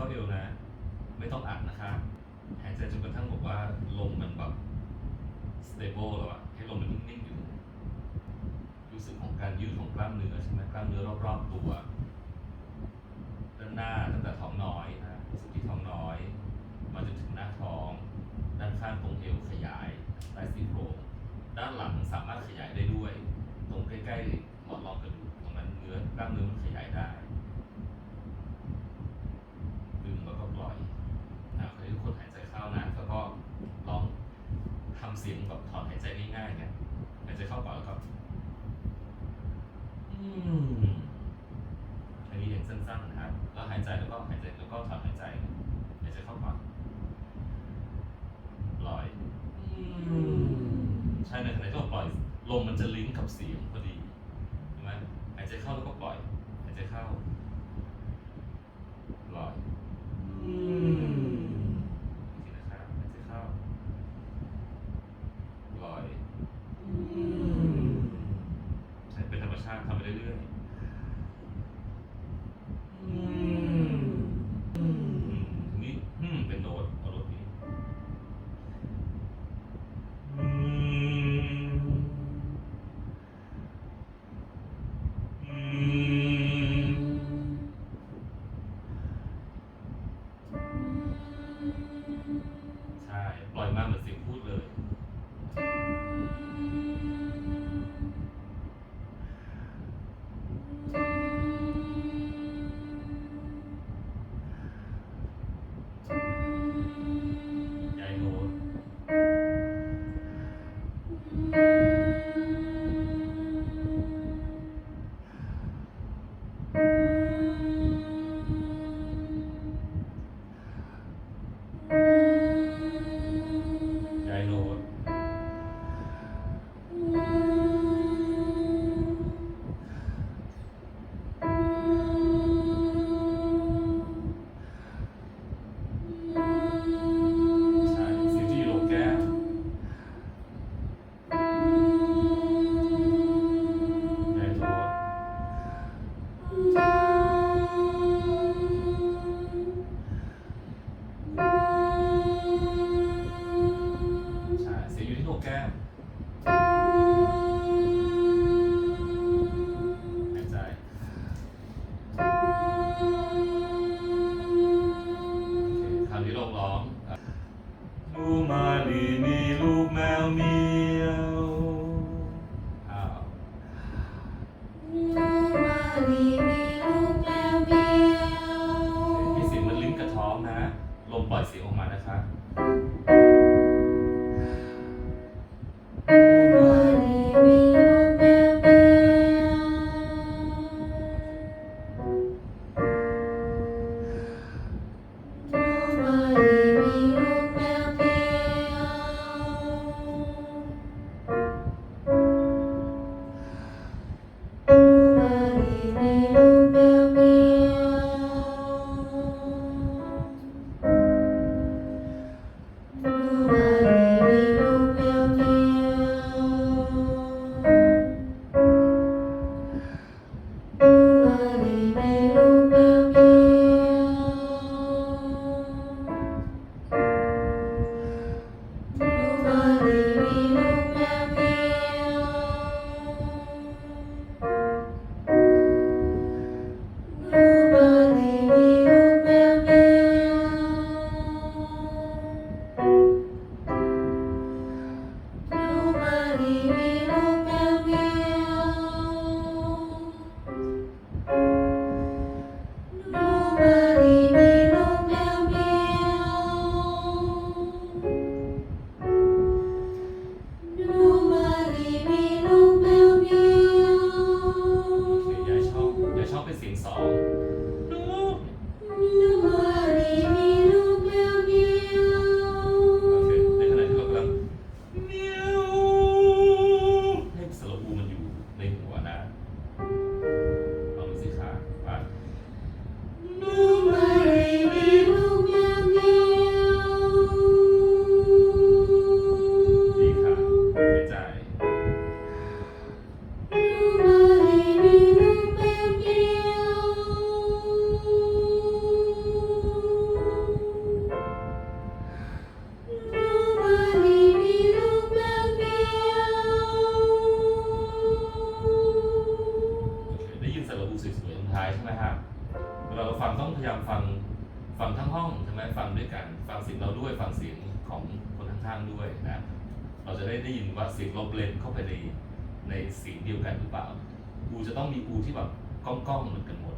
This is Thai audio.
เข้าเอวนะ ไม่ต้องอัดนะคะหายใจจนกระทั่งบอกว่าลมมันแบบ stable แล้วอะให้ลมมันนิ่งๆอยู่ รู้สึกของการยืดของกล้ามเนื้อใช่ไหมกล้ามเนื้อรอบๆตัวด้านหน้าตั้งแต่ท้องน้อยนะรู้สึกที่ท้องน้อย มาจนถึงหน้าท้อง ด้านข้างตรงเอวขยายใต้ซี่โครงด้านหลังสามารถขยายได้ด้วย ตรงใกล้ๆหมอนรองกระดูกตรงนั้นเนื้อกล้ามเนื้อมันขยายได้ ดึงแล้วก็ปล่อยนะขอให้ทุกคนหายใจเข้านะแล้วก็ลองทำเสียงแบบถอนหายใจง่ายๆกันหายใจเข้าก่อนแล้วก็อืมอันนี้อย่างสั้นๆนะครับแล้วหายใจแล้วก็หายใจแล้วก็ถอนหายใจหายใจเข้าก่อนปล่อยอืมใช่ในขณะที่เราป ลมมันจะลิงก์กับเสียงพอดีใช่ไหมหายใจเข้าแล้วก็ปล่อย หายใจเข้า ปล่อย ฟังทั้งห้องใช่ไหมฟังด้วยกัน ฟังเสียงเราด้วยฟังเสียงของคนข้างๆด้วยนะเราจะได้ได้ยินว่าเสียงเราเบลนเข้าไปในในเสียงเดียวกันหรือเปล่าอูจะต้องมีอูที่แบบก้องๆเหมือนกันหมด